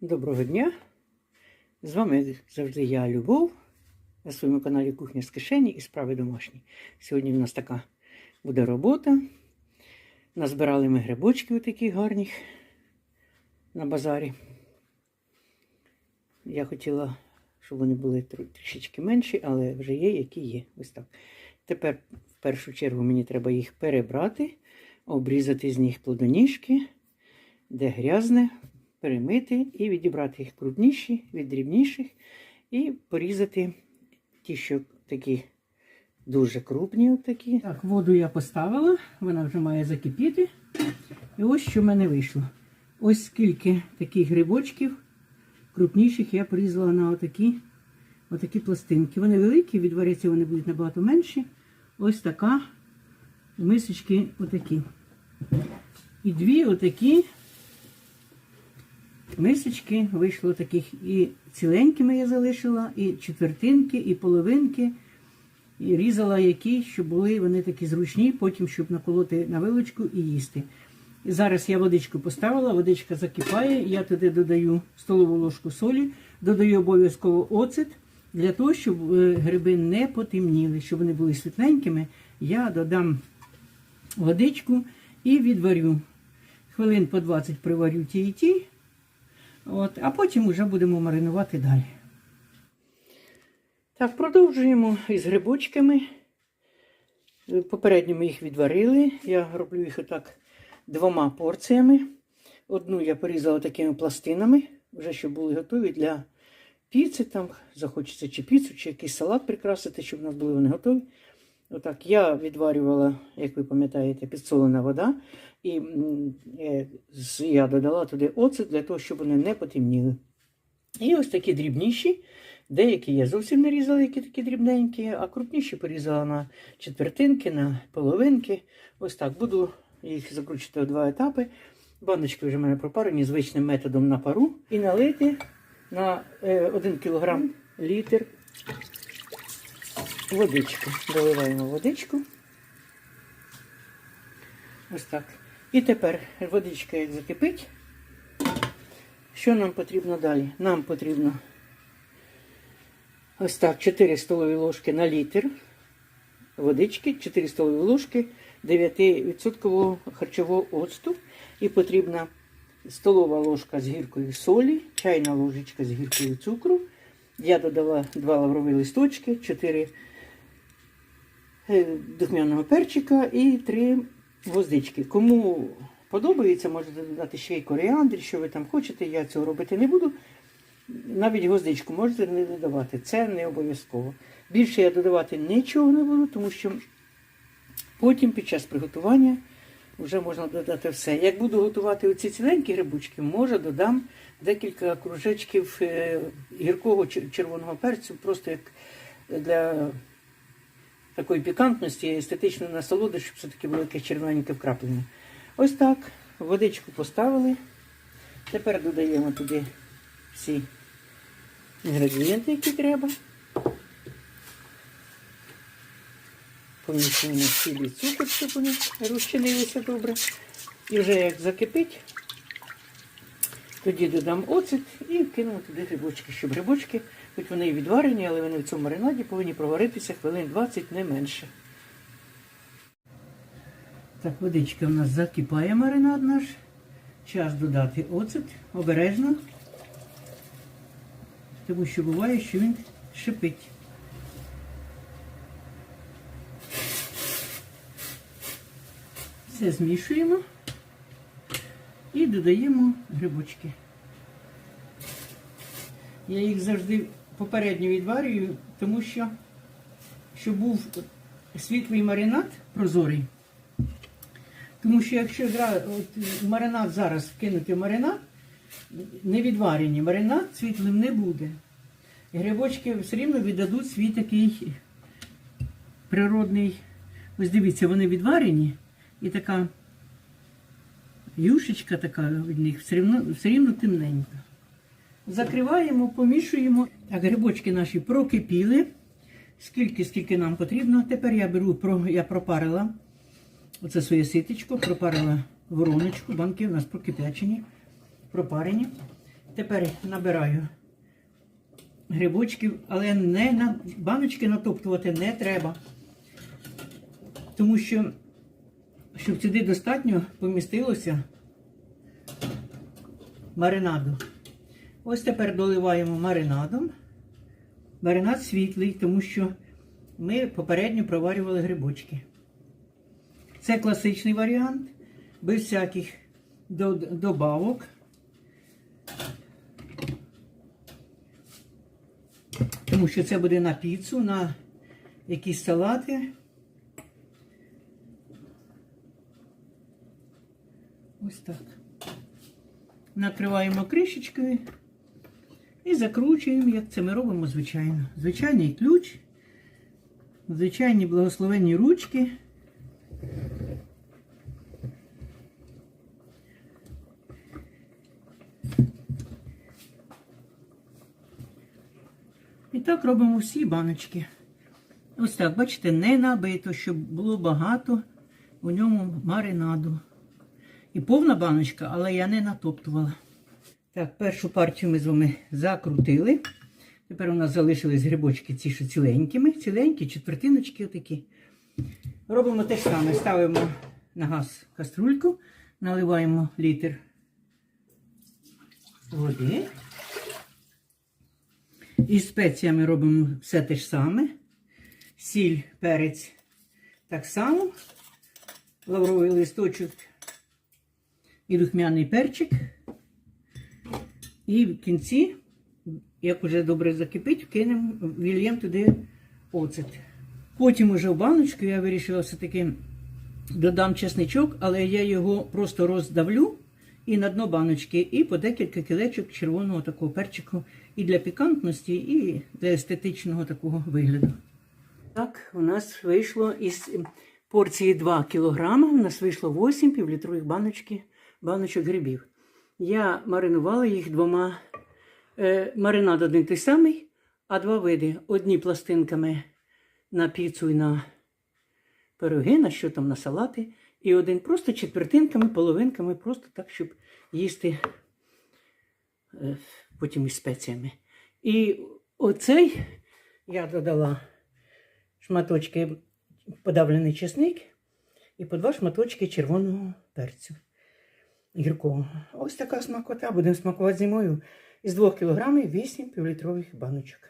Доброго дня! З вами завжди я, Любов, на своєму каналі Кухня з кишені і справи домашні. Сьогодні в нас така буде робота. Назбирали ми грибочки такі гарні на базарі. Я хотіла, щоб вони були трішечки менші, але вже є, які є. Ось так. Тепер, в першу чергу, мені треба їх перебрати, обрізати з них плодоніжки, де грязне, перемити і відібрати їх крупніші від дрібніших, і порізати ті, що такі дуже крупні. такі. Так, воду я поставила, вона вже має закипіти. І ось що в мене вийшло. Ось скільки таких грибочків крупніших я порізала на отакі, отакі пластинки. Вони великі, від відваряться вони будуть набагато менші. Ось така мисочки отакі. І дві отакі мисочки вийшло таких і ціленькими я залишила, і четвертинки, і половинки. І різала які, щоб були вони такі зручні, потім, щоб наколоти на вилочку і їсти. І зараз я водичку поставила, водичка закипає, я туди додаю столову ложку солі, додаю обов'язково оцет для того, щоб е, гриби не потемніли, щоб вони були світленькими. Я додам водичку і відварю. Хвилин по 20 приварю ті і ті. От, а потім вже будемо маринувати далі. Так, продовжуємо із грибочками. Е, Попередньо ми їх відварили. Я роблю їх отак двома порціями. Одну я порізала такими пластинами, вже щоб були готові для піци. Там захочеться чи піцу, чи якийсь салат прикрасити, щоб у нас були вони готові. Отак я відварювала, як ви пам'ятаєте, підсолена вода. І е, я додала туди оцет для того, щоб вони не потемніли. І ось такі дрібніші. Деякі я зовсім не різала, які такі дрібненькі, а крупніші порізала на четвертинки, на половинки. Ось так. Буду їх закручувати у два етапи. Баночки вже в мене пропарені звичним методом на пару. І налити на 1 кг літр водички. Доливаємо водичку. Ось так. І тепер водичка як закипить. Що нам потрібно далі? Нам потрібно ось так 4 столові ложки на літр водички, 4 столові ложки 9% харчового оцту. І потрібна столова ложка з гіркою солі, чайна ложечка з гіркою цукру. Я додала 2 лаврові листочки, 4 е, духмяного перчика і 3 гвоздички. Кому подобається, можете додати ще й коріандр, що ви там хочете. Я цього робити не буду. Навіть гвоздичку можете не додавати, це не обов'язково. Більше я додавати нічого не буду, тому що потім під час приготування вже можна додати все. Як буду готувати оці ціленькі грибочки, може додам декілька кружечків е, гіркого червоного перцю, просто як для такої пікантності, естетичної насолоди, щоб все-таки було якесь червоненьке вкраплення. Ось так, водичку поставили. Тепер додаємо туди всі інгредієнти, які треба. Помішуємо сіль і цукор, щоб вони розчинилися добре. І вже як закипить, тоді додам оцет і кину туди грибочки, щоб грибочки, хоч вони і відварені, але вони в цьому маринаді повинні проваритися хвилин 20 не менше. Так, водичка в нас закипає маринад наш. Час додати оцет обережно, тому що буває, що він шипить. Все змішуємо і додаємо грибочки. Я їх завжди попередньо відварюю, тому що щоб був світлий маринад прозорий. Тому що якщо от, маринад зараз вкинути маринад, не відварені, маринад світлим не буде. Грибочки все рівно віддадуть свій такий природний. Ось дивіться, вони відварені і така юшечка така від них все рівно, все рівно темненька. Закриваємо, помішуємо. Так, грибочки наші прокипіли. Скільки, скільки нам потрібно. Тепер я беру, я пропарила оце своє ситечко, пропарила вороночку, банки у нас прокипячені, пропарені. Тепер набираю грибочків, але не на баночки натоптувати не треба. Тому що, щоб сюди достатньо помістилося маринаду. Ось тепер доливаємо маринадом. Маринад світлий, тому що ми попередньо проварювали грибочки. Це класичний варіант, без всяких добавок. Тому що це буде на піцу, на якісь салати. Ось так. Накриваємо кришечкою і закручуємо, як це ми робимо, звичайно. Звичайний ключ, звичайні благословенні ручки. І так робимо всі баночки. Ось так, бачите, не набито, щоб було багато у ньому маринаду. І повна баночка, але я не натоптувала. Так, першу партію ми з вами закрутили. Тепер у нас залишились грибочки ці що ціленькими, ціленькі, четвертиночки отакі. Робимо те ж саме. Ставимо на газ каструльку, наливаємо літр води. Із спеціями робимо все те ж саме. Сіль, перець так само. Лавровий листочок і духмяний перчик. І в кінці, як уже добре закипить, кинемо, вільємо туди оцет. Потім уже в баночку я вирішила все-таки додам чесничок, але я його просто роздавлю і на дно баночки, і по декілька кілечок червоного такого перчику і для пікантності, і для естетичного такого вигляду. Так, у нас вийшло із порції 2 кг, у нас вийшло 8 півлітрових баночки, баночок грибів. Я маринувала їх двома. Е, маринад один той самий, а два види. Одні пластинками на піцу і на пироги, на що там на салати. І один просто четвертинками, половинками, просто так, щоб їсти е, потім із спеціями. І оцей я додала шматочки подавлений чесник і по два шматочки червоного перцю гіркого. Ось така смакота. Будемо смакувати зимою. Із 2 кг 8 півлітрових баночок.